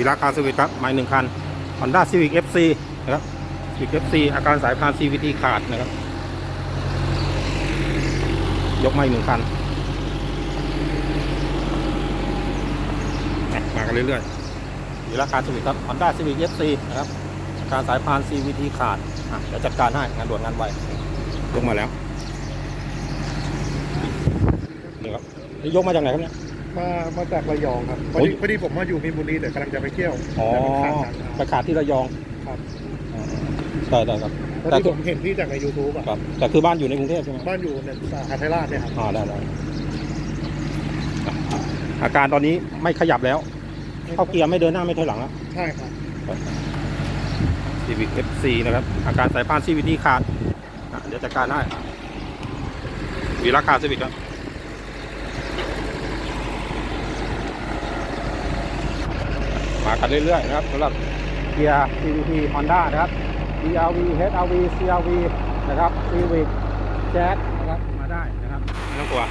วีระคาร์สวิตครับไม้หนึ่งคัน Honda Civic FC นะครับ Civic FC อาการสายพาน CVT ขาดนะครับ ยกไม้หนึ่งคัน มากันเรื่อยๆวีระคาร์สวิตครับ Honda Civic FC นะครับ อาการสายพาน CVT ขาดอะเดี๋ยวจัดการให้งานด่วนงานไวยกมาแล้วนี่ครับยกมาจากไหนครับเนี่ย มามาจากระยองครับพอโอ้ยดีพอดีผมมาอยู่มีนบุรีแต่กำลังจะไปเที่ยวอ๋อแต่มันขาดการไปขาดที่ระยองครับ อ๋อได้ได้ครับพอแต่ดีคืผอมเห็นพี่จากใน YouTube อะครับแต่คือบ้านอยู่ในกรุงเทพใช่ไหมบ้านอยู่เนี่ยสาขาไทยราชเนี่ยครับอ่าได้ได้อาการตอนนี้ไม่ขยับแล้ว เข้าเกียร์ไม่เดินหน้าไม่ถอยหลังแล้ว ใช่ครับ Civic FC นะครับ อาการสายพาน CVT ขาดอะเดี๋ยวจัดการได้วีราคา Civic ครับ มา กันเรื่อยๆนะครับสำหรับเกียร์ CVT Honda นะครับ DRV HRV CRV นะครับ Civic Jazz นะครับมาได้นะครับไม่ต้องกลัว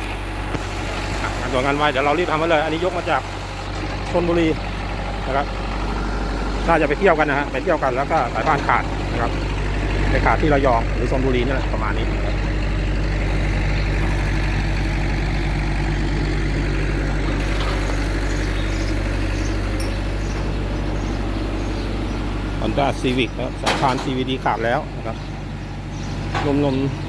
งานตัวงานไว้เดี๋ยวเรารีบทำมาเลย อันนี้ยกมาจากชนบุรีนะครับน่าจะไปเที่ยวกันนะฮะไปเที่ยวกันแล้วก็สายพานขาดนะครับไปขาดที่ระยองหรือชนบุรีนี่แหละประมาณนี้ นะครับ Honda Civic นะครับสายพาน CVD ขาดแล้วนะครับลมๆ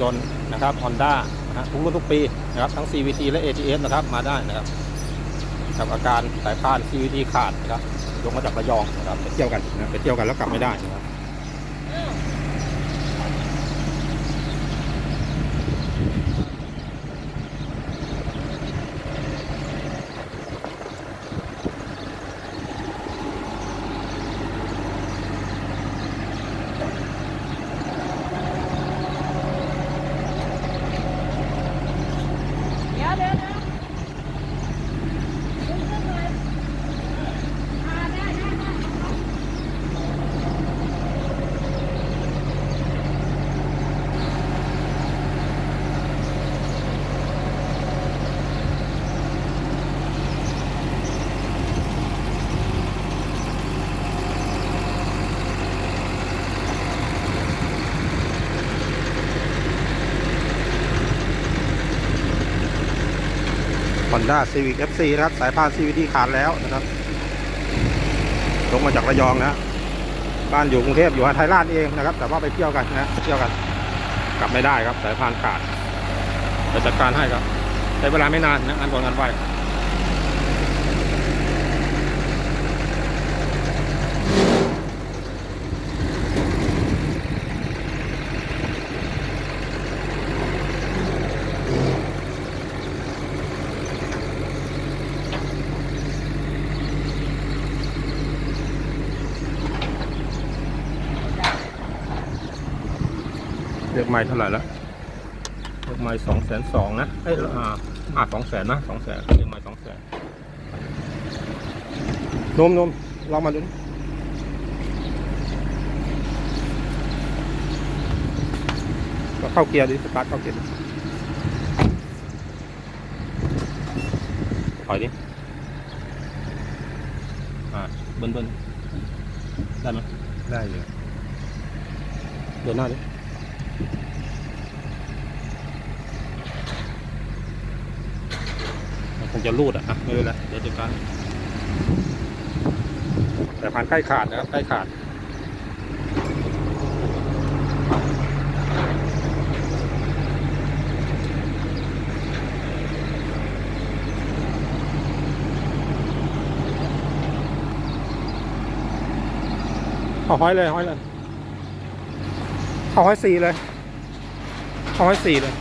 ยนต์นะครับ Honda นะฮะทุกรุ่นทุกปีนะครับทั้ง CVT และ ATS นะครับมาได้นะครับกับอาการสายพาน CVT ขาดนะครับยกมาจากระยองนะครับไปเที่ยวกันนะไปเที่ยวกันแล้วกลับไม่ได้นะครับ เดี๋ยวเดี๋ยวเดี๋ยวขึ้นขึ้นเลยอ่าได้ได้ได้ Honda Civic FC นะครับสายพาน CVT ขาดแล้วนะครับลงมาจากระยองนะบ้านอยู่กรุงเทพอยู่ไทยราชนี่เองนะครับ แต่ว่าไปเที่ยวกันนะเที่ยวกัน กลับไม่ได้ครับสายพานขาดจะจัดการให้ครับใช้เวลาไม่นานนะอันก่อนงานไว้ กไม้เท่าไหร่แล้วเลือกไม้สองแสนสองนะเอ้ยอ่าอ่าสองแสนนะสองแสนเลือกไม้สองแสนนมนมลองมาดูดิก็เข้าเกียร์ดิสตาร์ทเข้าเกียร์ดิถอยดิอ่าเบิ้ลเบิ้ลได้ไหมได้เลยเดินหน้าดิ มัน คงจะรูดอะอะไม่เป็นไรเดี๋ยวจัดการแต่ผ่านใกล้ขาดนะครับใกล้ขาดเอาห้อยเลยห้อยเลยเข้าห้อยสี่เลยเข้าห้อยสี่เลย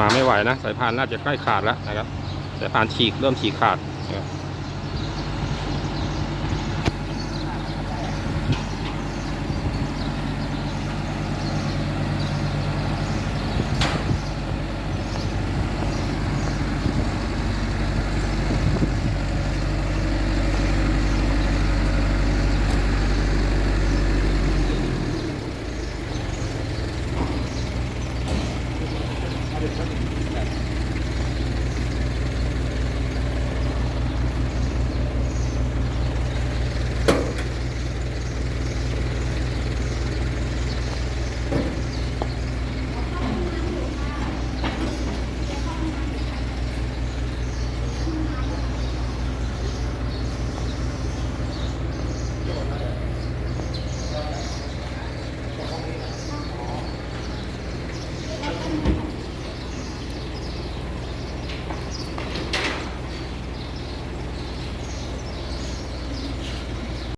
มาไม่ไหวนะสายพานน่าจะใกล้ขาดแล้วนะครับสายพานฉีกเริ่มฉีกขาดนะครับ